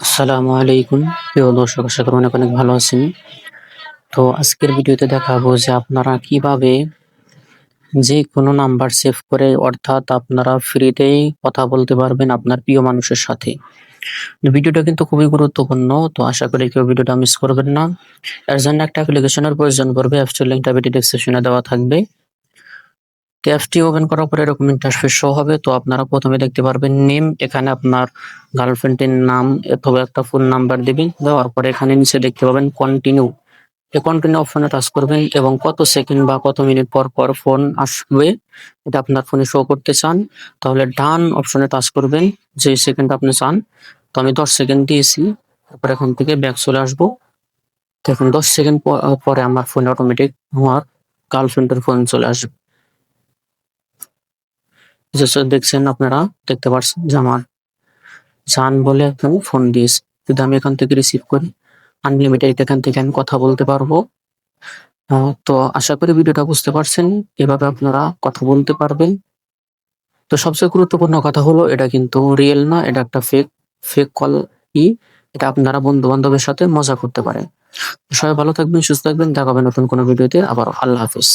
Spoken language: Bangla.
আসসালামু আলাইকুম। প্রিয় দর্শক, আশা করি অনেক অনেক ভালো আছেন। তো আজকের ভিডিওতে দেখাবো যে আপনারা কীভাবে যে কোনো নাম্বার সেভ করে, অর্থাৎ আপনারা ফ্রিতেই কথা বলতে পারবেন আপনার প্রিয় মানুষের সাথে। ভিডিওটা কিন্তু খুবই গুরুত্বপূর্ণ, তো আশা করি কেউ ভিডিওটা মিস করবেন না। এর জন্য একটা অ্যাপ্লিকেশনের প্রয়োজন পড়বে অ্যাপসটির লিঙ্কটা ভিডিও ডেসক্রিপশনে দেওয়া থাকবে। অ্যাপসটি ওপেন করার পরে এরকম ইন্টারফেস শো হবে। তো আপনারা প্রথমে দেখতে পারবেন নেম এখানে আপনার গার্লফ্রেন্ডের নাম অথবা একটা ফোন নাম্বার দিবেন। দেওয়ার পরে এখানে নিচে দেখতে পাবেন কন্টিনিউ এই কন্টিনিউ অপশনে টাচ করবেন এবং কত সেকেন্ড বা কত মিনিট পর পর ফোন আসবে, এটা আপনার ফোনে শো করতে চান, তাহলে ডান অপশনে টাচ করবেন, যে সেকেন্ড আপনি চান। তো আমি দশ সেকেন্ড দিয়েছি তারপর এখান থেকে ব্যাক চলে আসব। দেখুন, দশ সেকেন্ড পরে আমার ফোনে অটোমেটিক আমার গার্লফ্রেন্ডের ফোন চলে আসবে। দেখছেন আপনারা, দেখতে পাচ্ছেন আমার জান বলে একজন ফোন দিয়েছে। যদি আমি এখান থেকে রিসিভ করি আনলিমিটেড এখান থেকে আমি কথা বলতে পারব। তো আশা করি ভিডিওটা বুঝতে পারছেন, এভাবে আপনারা কথা বলতে পারবেন। তো সবচেয়ে গুরুত্বপূর্ণ কথা হলো, এটা কিন্তু রিয়েল না, এটা একটা ফেক ফেক কল ই। এটা আপনারা বন্ধু বান্ধবের সাথে মজা করতে পারেন। সবাই ভালো থাকবেন, সুস্থ থাকবেন দেখাবেন নতুন কোনো ভিডিওতে। আবার আল্লাহ হাফিজ।